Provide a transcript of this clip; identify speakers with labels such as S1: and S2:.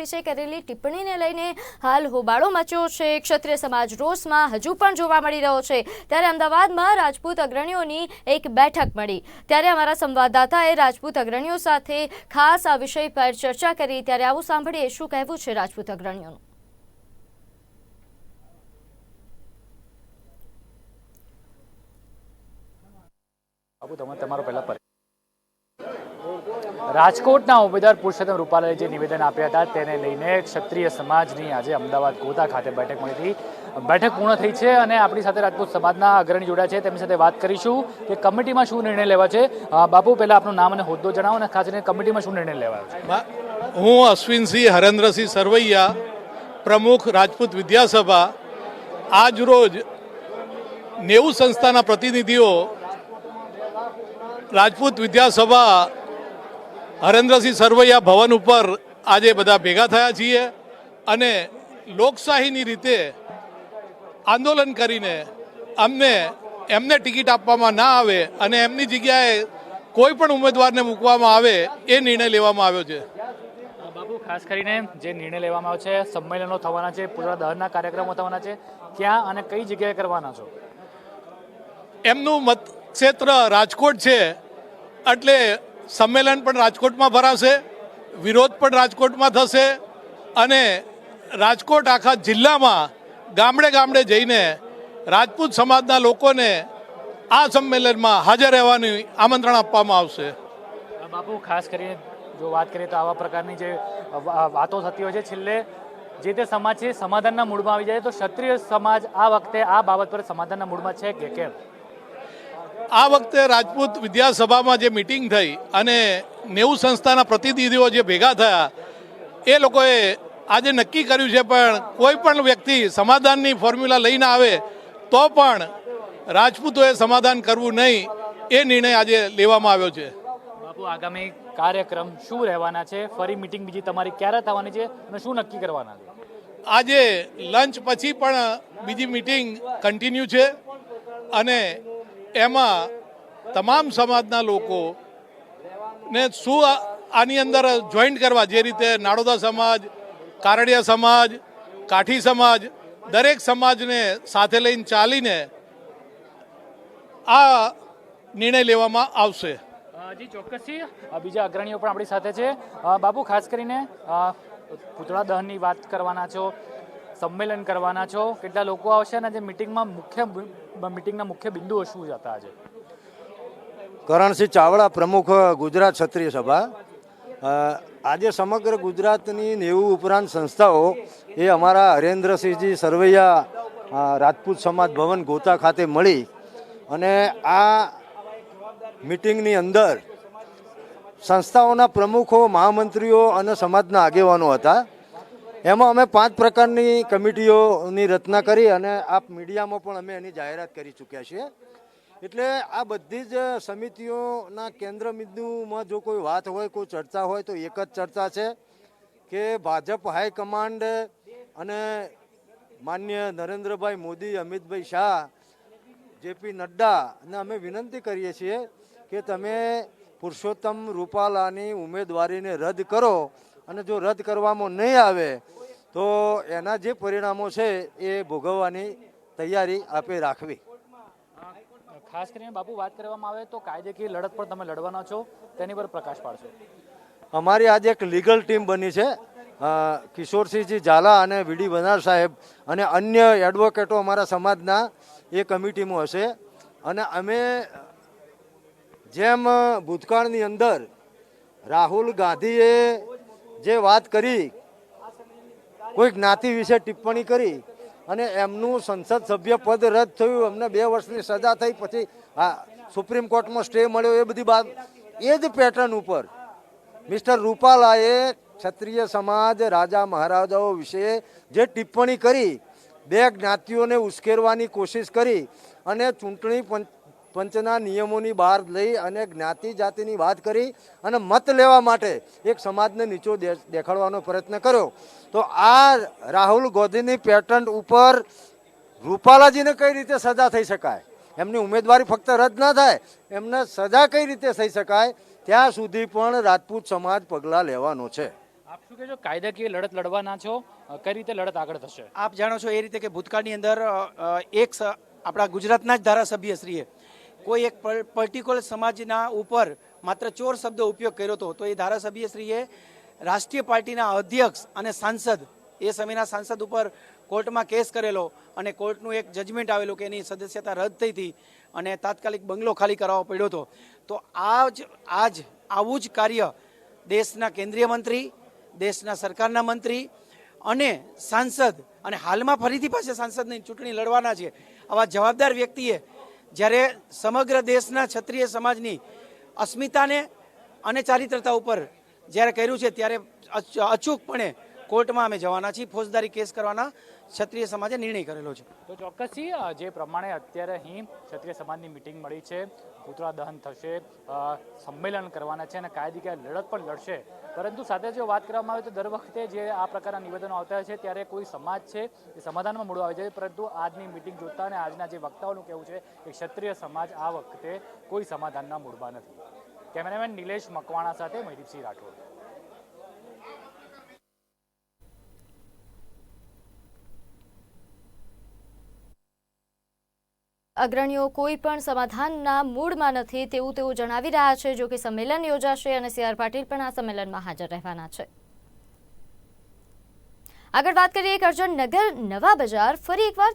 S1: વિશે કરેલી ટિપ્પણીને લઈને હાલ હોબાળો મચ્યો છે. ક્ષત્રિય સમાજ રોષમાં હજુ પણ જોવા મળી રહ્યો છે. ત્યારે અમદાવાદમાં રાજપૂત અગ્રણીઓની એક બેઠક મળી. ત્યારે અમારા સંવાદદાતાએ રાજપૂત અગ્રણીઓ સાથે ખાસ આ વિષય પર ચર્ચા કરી. ત્યારે આવું સાંભળીએ શું કહેવું છે રાજપૂત અગ્રણીઓનું?
S2: તમારો પહેલા રાજકોટના ઉમેદવાર પુરુષોત્તમ રૂપાલાએ જે નિવેદન આપ્યા હતા, તેને લઈને ક્ષત્રિય સમાજની આજે અમદાવાદ ગોતા ખાતે બેઠક મળી હતી. બેઠક પૂર્ણ થઈ છે અને આપણી સાથે રાજપૂત સમાજના અગ્રણી જોડાયા છે. તેમની સાથે વાત કરીશું કે કમિટીમાં શું નિર્ણય લેવા છે. બાપુ, પહેલા આપનું નામ અને હોદ્દો જણાવો અને ખાસ કરીને કમિટીમાં શું નિર્ણય લેવાયો છે?
S3: હું અશ્વિનસિંહ હરેન્દ્રસિંહ સરવૈયા, પ્રમુખ રાજપૂત વિદ્યાસભા. આજ રોજ નેવું સંસ્થાના પ્રતિનિધિઓ રાજપૂત વિદ્યાસભા હરેન્દ્રસિંહ સરવૈયા ભવન ઉપર આજે બધા ભેગા થયા છીએ અને લોકશાહીની રીતે આંદોલન કરીને અમને એમને ટિકિટ આપવામાં ના આવે અને એમની જગ્યાએ કોઈ પણ ઉમેદવારને મૂકવામાં આવે એ નિર્ણય લેવામાં આવ્યો છે.
S2: બાબુ ખાસ કરીને જે નિર્ણય લેવામાં આવ્યો છે સંમેલનો થવાના છે પૂરા દહનના કાર્યક્રમો થવાના છે ક્યાં અને કઈ જગ્યાએ કરવાના છો?
S3: એમનું મત ક્ષેત્ર રાજકોટ છે એટલે સંમેલન પણ રાજકોટમાં ભરાશે, વિરોધ પણ રાજકોટમાં થશે અને રાજકોટ આખા જિલ્લામાં ગામડે ગામડે જઈને રાજપૂત સમાજના લોકોને આ સંમેલનમાં હાજર રહેવાની આમંત્રણ આપવામાં આવશે.
S2: બાપુ, ખાસ કરીને જો વાત કરીએ તો આવા પ્રકારની જે વાતો થતી હોય છે, છેલ્લે જે તે સમાજ છે, સમાધાનના મૂડમાં આવી જાય તો ક્ષત્રિય સમાજ આ વખતે આ બાબત પર સમાધાનના મૂડમાં છે કે કેમ?
S3: આ વખતે રાજપૂત વિદ્યાસભામાં જે મિટિંગ થઈ અને નેવું સંસ્થાના પ્રતિનિધિઓ જે ભેગા થયા એ લોકોએ આજે નક્કી કર્યું છે પણ કોઈ પણ વ્યક્તિ સમાધાનની ફોર્મ્યુલા લઈને આવે તો પણ રાજપૂતોએ સમાધાન કરવું નહીં એ નિર્ણય આજે લેવામાં આવ્યો છે.
S2: બાપુ આગામી કાર્યક્રમ શું રહેવાના છે? ફરી મિટિંગ બીજી તમારી ક્યારે થવાની છે અને શું નક્કી કરવાના છે?
S3: આજે લંચ પછી પણ બીજી મિટિંગ કન્ટિન્યુ છે અને એમાં તમામ સમાજના લોકો ને શું આની અંદર જોઈન્ટ કરવા, જે રીતે નાડોદા સમાજ, કારડિયા સમાજ, કાઠી સમાજ, દરેક સમાજને સાથે લઈને ચાલીને આ નિર્ણય લેવામાં આવશે.
S2: જી, ચોક્કસથી. બીજા અગ્રણીઓ પણ આપણી સાથે છે. બાબુ ખાસ કરીને પૂતળા દહનની વાત કરવાના છો. સંમેલન કરવાના છો. કેટલા લોકો આવશે અને જે મિટિંગમાં મુખ્ય મિટિંગના મુખ્ય બિંદુઓ શું જતા આજે?
S4: કરણસિંહ ચાવડા પ્રમુખ, ગુજરાત ક્ષત્રિય સભા. આજે સમગ્ર ગુજરાતની નેવું ઉપરાંત સંસ્થાઓ એ અમારા હરેન્દ્રસિંહજી સરવૈયા રાજપૂત સમાજ ભવન ગોતા ખાતે મળી અને આ મિટિંગની અંદર સંસ્થાઓના પ્રમુખો, મહામંત્રીઓ અને સમાજના આગેવાનો હતા. એમાં અમે પાંચ પ્રકારની કમિટીઓની રચના કરી અને આપ મીડિયામાં પણ અમે એની જાહેરાત કરી ચૂક્યા છીએ. એટલે આ બધી જ સમિતિઓના કેન્દ્ર બિંદુમાં જો કોઈ વાત હોય, કોઈ ચર્ચા હોય, તો એક જ ચર્ચા છે કે ભાજપ હાઈકમાન્ડ અને માન્ય નરેન્દ્રભાઈ મોદી, અમિતભાઈ શાહ, જેપી નડ્ડા અને અમે વિનંતી કરીએ છીએ કે તમે પુરુષોત્તમ રૂપાલાની ઉમેદવારીને રદ કરો અને જો રદ કરવામાં નહીં આવે તો એના જે પરિણામો છે એ ભોગવવાની તૈયારી આપે રાખવી.
S2: ખાસ કરીને બાપુ વાત કરવામાં આવે તો કાયદેકીય લડત પણ તમે લડવાના છો તેની પર પ્રકાશ પાડશો.
S4: અમારી આજે એક લીગલ ટીમ બની છે. કિશોરસિંહજી ઝાલા અને વીડી બનાર સાહેબ અને અન્ય એડવોકેટો અમારા સમાજના એ કમિટીમાં હશે. અને અમે જેમ ભૂતકાળની અંદર રાહુલ ગાંધીએ જે વાત કરી, કોઈ જ્ઞાતિ વિશે ટિપ્પણી કરી અને એમનું સંસદ સભ્ય પદ રદ થયું એમને બે વર્ષની સજા થઈ, પછી આ સુપ્રીમ કોર્ટમાં સ્ટે મળ્યો, એ બધી વાત એ જ પેટર્ન ઉપર મિસ્ટર રૂપાલાએ ક્ષત્રિય સમાજ, રાજા મહારાજાઓ વિશે જે ટિપ્પણી કરી, બે જ્ઞાતિઓને ઉશ્કેરવાની કોશિશ કરી અને ચૂંટણી પંચ પંચના નિયમોની બહાર લઈ અને જ્ઞાતિ જાતિની વાત કરી અને મત લેવા માટે એક સમાજને નીચો દેખાડવાનો પ્રયત્ન કર્યો. તો આ રાહુલ ગોધીની પેટર્ન ઉપર રૂપાલાજીને કઈ રીતે સજા થઈ શકાય? એમની ઉમેદવારી ફક્ત રદ ના થાય એમને સજા કઈ રીતે થઈ શકાય? ત્યાં સુધી પણ રાજપૂત સમાજ પગલાં લેવાનો છે.
S2: આપ શું કહેજો કાયદાકીય લડત લડવાના છો? કઈ રીતે લડત આગળ થશે?
S5: આપ જાણો છો એ રીતે કે ભૂતકાળની અંદર એક આપણા ગુજરાતના જ ધારાસભ્યશ્રીએ કોઈ એક પર્ટિક્યુલર સમાજના ઉપર માત્ર ચોર શબ્દો ઉપયોગ કર્યો હતો. તો એ ધારાસભ્યશ્રીએ રાષ્ટ્રીય પાર્ટીના અધ્યક્ષ અને સાંસદ, એ સમયના સાંસદ ઉપર કોર્ટમાં કેસ કરેલો અને કોર્ટનું એક જજમેન્ટ આવેલું કે એની સદસ્યતા રદ થઈ હતી અને તાત્કાલિક બંગલો ખાલી કરાવવો પડ્યો હતો. તો આ જ આજ, આવું જ કાર્ય દેશના કેન્દ્રીય મંત્રી, દેશના સરકારના મંત્રી અને સાંસદ અને હાલમાં ફરીથી પાસે સાંસદની ચૂંટણી લડવાના છે. આવા જવાબદાર વ્યક્તિએ જ્યારે સમગ્ર દેશના ક્ષત્રિય સમાજની અસ્મિતાને અને ચારિત્રતા ઉપર જ્યારે કર્યું છે ત્યારે અચૂકપણે કોર્ટમાં અમે જવાના છીએ. ફોજદારી કેસ કરવાના ક્ષત્રિય સમાજે નિર્ણય કરેલો છે.
S2: તો ચોક્કસથી જે પ્રમાણે અત્યારે અહીં ક્ષત્રિય સમાજની મિટિંગ મળી છે, પુતળા દહન થશે સંમેલન કરવાના છે અને કાયદેકીય લડત પણ લડશે. પરંતુ સાથે જો વાત કરવામાં આવે તો દર વખતે જે આ પ્રકારના નિવેદનો આવતા છે, ત્યારે કોઈ સમાજ છે એ સમાધાનમાં મૂળો આવે છે પરંતુ આજની મિટિંગ જોતા અને આજના જે વક્તાઓનું કહેવું છે કે ક્ષત્રિય સમાજ આ વખતે કોઈ સમાધાનના મૂળમાં નથી. કેમેરામેન નિલેશ મકવાણા સાથે મહિદીપસિંહ રાઠોડ.
S1: અગ્રણીઓ કોઈ પણ સમાધાનના મૂડમાં નથી તેવું તેઓ જણાવી રહ્યા છે, જો કે સંમેલન યોજાશે અને સી આર પાટીલ પણ આ સંમેલનમાં હાજર રહેવાના છે. આગળ વાત કરીએ કરજણ નગર નવા બજાર ફરી એકવાર